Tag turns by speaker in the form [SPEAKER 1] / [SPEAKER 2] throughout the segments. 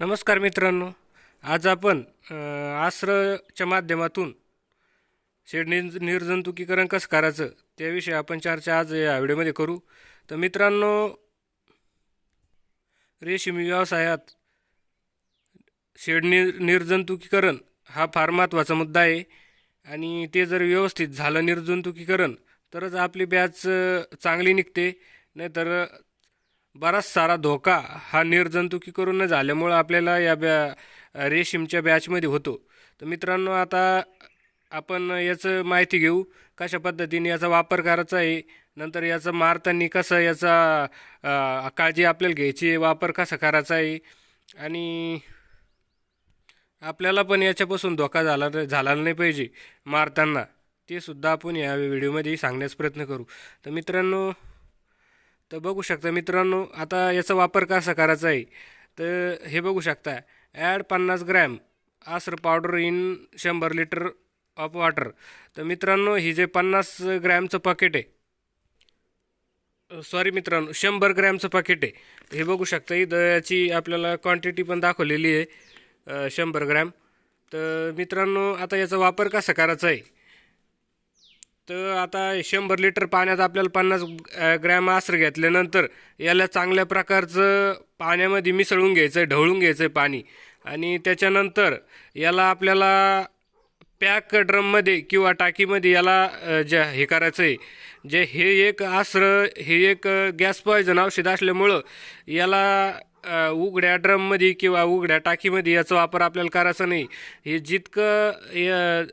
[SPEAKER 1] नमस्कार मित्रांनो. आज आपण अ, आश्रच्या माध्यमातून शेड निर्ज निर्जंतुकीकरण कसं करायचं त्याविषयी आपण चर्चा आज या व्हिडिओमध्ये करू. तर मित्रांनो रेशीम व्यवसायात शेड निर निर्जंतुकीकरण हा फार महत्त्वाचा मुद्दा आहे. आणि ते जर व्यवस्थित झालं निर्जंतुकीकरण तरच आपली बॅच चांगली निघते. नाहीतर बराच सारा धोका हा निर्जंतुकीकरण झाल्यामुळं आपल्याला या बॅ रेशीमच्या बॅचमध्ये होतो. तर मित्रांनो आता आपण याचं माहिती घेऊ. कशा पद्धतीने याचा वापर करायचा आहे? नंतर याचं मारताना कसं याचा काळजी आपल्याला घ्यायची आहे? वापर कसा करायचा आहे? आणि आपल्याला पण याच्यापासून धोका झाला झाला नाही पाहिजे मारताना. ते सुद्धा आपण या व्हिडिओमध्ये सांगण्याचा प्रयत्न करू. तर मित्रांनो तर बघू शकता मित्रांनो आता याचा वापर कसा करायचा आहे? तर हे बघू शकता ॲड पन्नास ग्रॅम आसर पावडर इन शंभर लिटर ऑफ वॉटर. तर मित्रांनो ही जे पन्नास ग्रॅमचं पॅकेट आहे सॉरी मित्रांनो शंभर ग्रॅमचं पाकिट आहे. हे बघू शकता इथं याची आपल्याला क्वांटिटी पण दाखवलेली आहे शंभर ग्रॅम. तर मित्रांनो आता याचा वापर कसा करायचा आहे? तर आता शंभर लिटर पाण्यात आपल्याला पन्नास ग्रॅम आसर घेतल्यानंतर याला चांगल्या प्रकारचं पाण्यामध्ये मिसळून घ्यायचं आहे ढवळून घ्यायचं आहे पाणी. आणि त्याच्यानंतर याला आपल्याला पॅक ड्रममध्ये किंवा टाकीमध्ये याला जे हे करायचं आहे जे हे एक आसरं हे एक गॅस पॉयझन औषध असल्यामुळं याला उघड्या ड्रममध्ये किंवा उघड्या टाकीमध्ये याचा वापर आपल्याला करायचा नाही. हे जितकं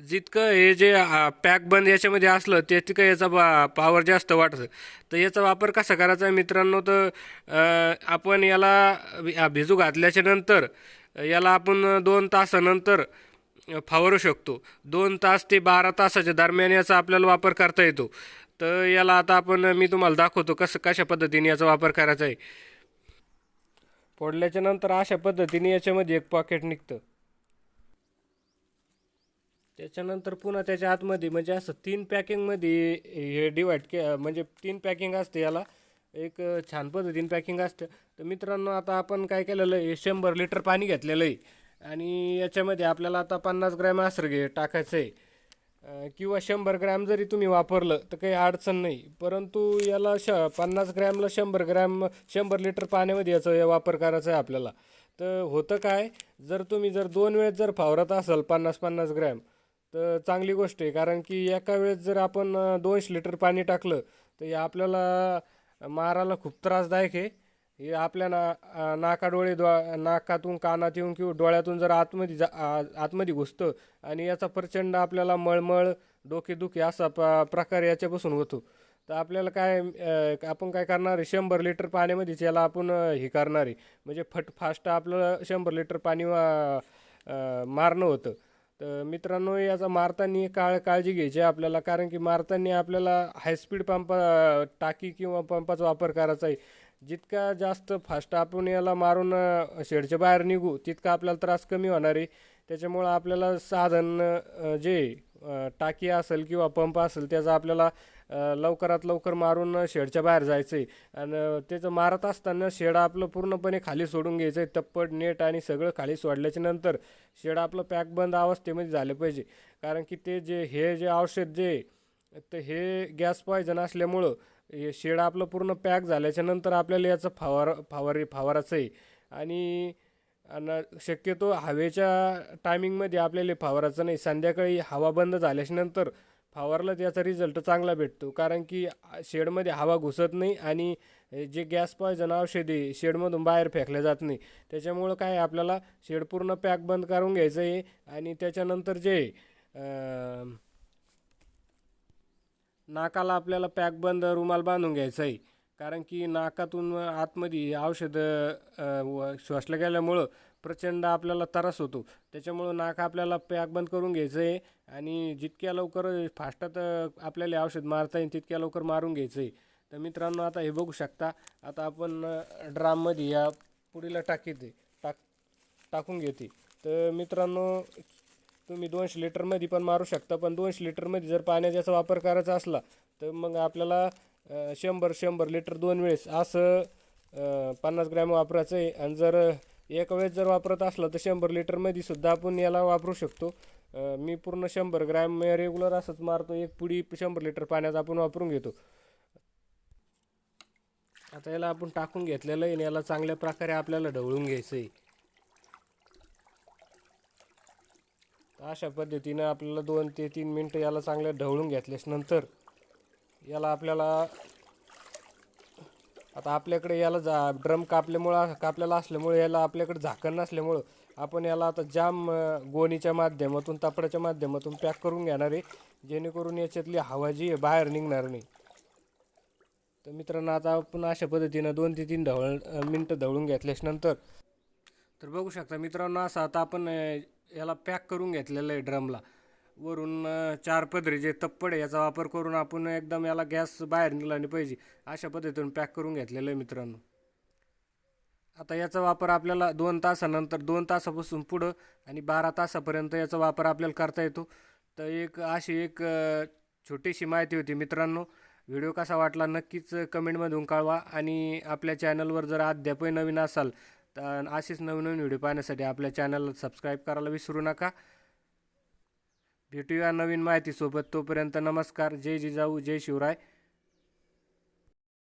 [SPEAKER 1] जितकं हे जे पॅक बंद याच्यामध्ये असलं तितकं याचा पा पावर जास्त वाटतं तर याचा वापर कसा करायचा आहे मित्रांनो? तर आपण याला भिजू घातल्याच्या नंतर याला आपण दोन तासानंतर फावरू शकतो. दोन तास ते बारा तासाच्या दरम्यान याचा आपल्याला वापर करता येतो. तर याला आता आपण मी तुम्हाला दाखवतो कसं कशा पद्धतीने याचा वापर करायचा आहे. फोडल्याच्या नंतर अशा पद्धतीने याच्यामध्ये एक पॉकेट निघतं. त्याच्यानंतर पुन्हा त्याच्या आतमध्ये म्हणजे असं तीन पॅकिंगमध्ये हे डिवाईड के म्हणजे तीन पॅकिंग असते याला. एक छान पद्धतीने पॅकिंग असतं. तर मित्रांनो आता आपण काय केलेलं आहे शंभर लिटर पाणी घेतलेलं आहे. आणि याच्यामध्ये आपल्याला आता पन्नास ग्रॅम आसरगे टाकायचं आहे. किंवा शंभर ग्रॅम जरी तुम्ही वापरलं तर काही अडचण नाही. परंतु याला श पन्नास ग्रॅमला शंभर ग्रॅम शंभर लिटर पाण्यामध्ये याचा या वापर करायचा आहे आपल्याला. तर होतं काय जर तुम्ही जर दोन वेळेस जर फावरत असाल पन्नास पन्नास ग्रॅम तर चांगली गोष्ट आहे. कारण की एका वेळेस जर आपण दोनशे लिटर पाणी टाकलं तर हे आपल्याला मारायला खूप त्रासदायक आहे. हे आपल्या ना नाकाडोळे डो नाकातून कानात येऊन किंवा डोळ्यातून जर आतमध्ये जा आतमध्ये घुसतं आणि याचा प्रचंड आपल्याला मळमळ डोकेदुखी असा प प्रकार याच्यापासून होतो. तर आपल्याला काय आपण काय करणार आहे? शंभर लिटर पाण्यामध्येच याला आपण हे करणार आहे. म्हणजे फट फास्ट आपलं शंभर लिटर पाणी वा- मारणं होतं. तर मित्रांनो याचा मारताना काळ काळजी घ्यायची आहे आपल्याला कारण की मारताना आपल्याला हायस्पीड पंप टाकी किंवा पंपाचा वापर करायचा आहे. जितका जास्त फास्ट आपण याला मारून शेडच्या बाहेर निघू तितका आपल्याला त्रास कमी होणार आहे. त्याच्यामुळं आपल्याला साधन जे टाकी असेल किंवा पंप असेल त्याचा आपल्याला लवकरात लवकर मारून शेडच्या बाहेर जायचं आहे आणि त्याचं मारत असताना शेड आपलं पूर्णपणे खाली सोडून घ्यायचं आहे तप्पट नेट आणि सगळं खाली सोडल्याच्या नंतर शेड आपलं पॅक बंद अवस्थेमध्ये झालं पाहिजे. कारण की ते जे हे जे औषध जे तर हे गॅस पॉयझन असल्यामुळं हे शेड आपलं पूर्ण पॅक झाल्याच्यानंतर आपल्याला याचं फवार फवारी फवाराचं आहे आणि आणि शक्यतो हवेच्या टायमिंगमध्ये आपल्याला फवाराचं नाही. संध्याकाळी हवा बंद झाल्याच्यानंतर फवारला त्याचा रिझल्ट चांगला भेटतो. कारण की शेडमध्ये हवा घुसत नाही आणि जे गॅस पॉयझन औषध आहे शेडमधून बाहेर फेकल्या जात नाही. त्याच्यामुळं काय आहे, आपल्याला शेड पूर्ण पॅक बंद करून घ्यायचं आहे आणि त्याच्यानंतर जे नाकाला आपल्याला पॅक बंद रुमाल बांधून घ्यायचा आहे. कारण की नाकातून आतमध्ये औषधं श्वासलं व गेल्यामुळं प्रचंड आपल्याला त्रास होतो. त्याच्यामुळं नाक आपल्याला पॅक बंद करून घ्यायचं आहे आणि जितक्या लवकर फास्टात आपल्याला औषध मारता येईल तितक्या लवकर मारून घ्यायचं आहे तर मित्रांनो आता हे बघू शकता. आता आपण ड्राममध्ये या पुढीला टाकीते टाक टाकून घेते. तर मित्रांनो तुम्ही दोनशे लिटरमध्ये पण मारू शकता. पण दोनशे लिटरमध्ये जर पाण्याचा वापर करायचा असला तर मग आपल्याला शंभर शंभर लिटर दोन वेळेस असं पन्नास ग्रॅम वापरायचं आहे आणि जर एका वेळेस जर वापरत असलं तर शंभर लिटरमध्ये सुद्धा आपण याला वापरू शकतो. मी पूर्ण शंभर ग्रॅम रेग्युलर असंच मारतो. एक पुडी शंभर लिटर पाण्यात आपण वापरून घेतो. आता याला आपण टाकून घेतलेलं आहे आणि याला चांगल्या प्रकारे आपल्याला ढवळून घ्यायचं आहे. अशा पद्धतीनं आपल्याला दोन ते तीन मिनटं याला चांगल्या ढवळून घेतल्यास नंतर याला आपल्याला आता आपल्याकडे याला जा ड्रम कापल्यामुळं कापलेला असल्यामुळे याला आपल्याकडे झाकण नसल्यामुळं आपण याला आता जाम गोणीच्या माध्यमातून तापडाच्या माध्यमातून पॅक करून घेणार आहे. जेणेकरून याच्यातली हवा जी आहे बाहेर निघणार नाही. तर मित्रांनो आता आपण अशा पद्धतीनं दोन ते तीन ढवळ मिनटं ढवळून घेतल्यास नंतर तर बघू शकता मित्रांनो असं आता आपण याला पॅक करून घेतलेलं आहे ड्रमला. वरून चार पदरी जे तप्पड आहे याचा वापर करून आपण एकदम याला गॅस बाहेर निघाला नाही पाहिजे. अशा पद्धतीने पॅक करून घेतलेलं आहे मित्रांनो. आता याचा वापर आपल्याला दोन तासानंतर दोन तासापासून पुढं आणि बारा तासापर्यंत याचा वापर आपल्याला करता येतो. तर एक अशी एक छोटीशी माहिती होती मित्रांनो. व्हिडिओ कसा वाटला नक्कीच कमेंटमधून कळवा आणि आपल्या चॅनलवर जर अद्यापही नवीन असाल तर असेच नवीन नवीन व्हिडिओ पाहण्यासाठी आपल्या चॅनलला सबस्क्राईब करायला विसरू नका. भेटूया नवीन माहितीसोबत. तोपर्यंत नमस्कार. जय जिजाऊ जय शिवराय.